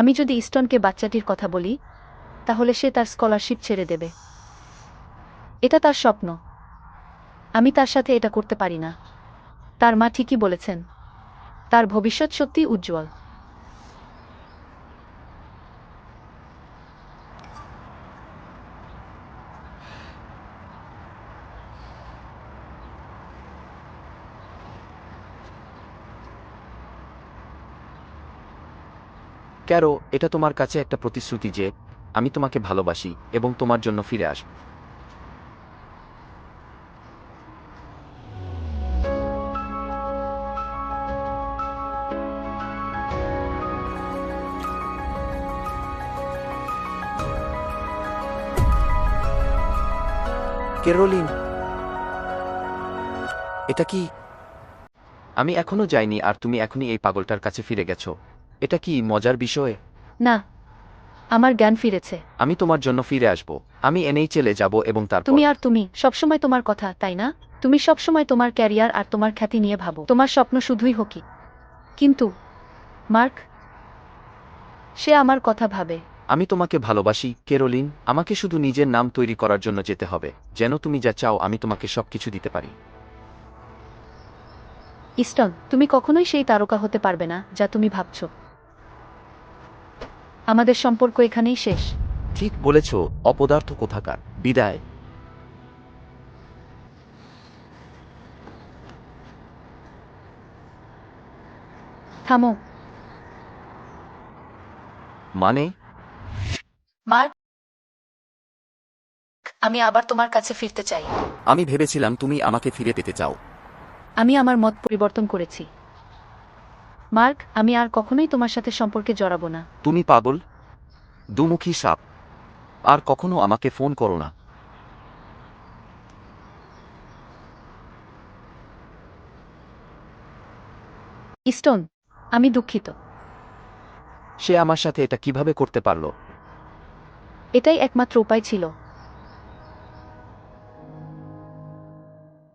আমি যদি ইস্টনকে বাচ্চাটির কথা বলি, তাহলে সে তার স্কলারশিপ ছেড়ে দেবে। এটা তার স্বপ্ন। আমি তার সাথে এটা করতে পারি না। তার মা ঠিকই বলেছেন, তার ভবিষ্যৎ সত্যি উজ্জ্বল। ক্যারো এটা তোমার কাছে একটা প্রতিশ্রুতি যে আমি তোমাকে ভালোবাসি এবং তোমার জন্য ফিরে আসব কেরোলিন, এটা কি? আমি এখনও যাইনি আর তুমি এখনই এই পাগলটার কাছে ফিরে গেছো। এটা কি মজার বিষয়? না আমার জ্ঞান ফিরেছে। আমি তোমার জন্য ফিরে আসব। আমি এনেই চলে যাব এবং তারপর তুমি আর তুমি সবসময় তোমার কথা তাই না? তুমি সবসময় তোমার ক্যারিয়ার আর তোমার খ্যাতি নিয়ে ভাবো। তোমার স্বপ্ন শুধুই হকি। কিন্তু মার্ক সে আমার কথা ভাবে। আমি তোমাকে ভালোবাসি কেরোলিন আমাকে শুধু নিজের নাম তৈরি করার জন্য যেতে হবে। যেন তুমি যা চাও আমি তোমাকে সবকিছু দিতে পারি। ইস্টন তুমি কখনোই সেই তারকা হতে পারবে না যা তুমি ভাবছ। আমাদের সম্পর্ক এখানেই শেষ। ঠিক বলেছ অপদার্থ কোথাকার? বিদায়। থামো। মানে? মার্ক আমি আবার তোমার কাছে ফিরতে চাই। আমি ভেবেছিলাম তুমি আমাকে ফিরে পেতে চাও। আমি আমার মত পরিবর্তন করেছি। মার্ক আমি আর কখনোই তোমার সাথে সম্পর্কে জড়াবো না। তুমি পাগল? দুমুখী সাপ। আর কখনো আমাকে ফোন করো না। ইস্টন আমি দুঃখিত। সে আমার সাথে এটা কীভাবে করতে পারল? এটাই একমাত্র উপায় ছিল।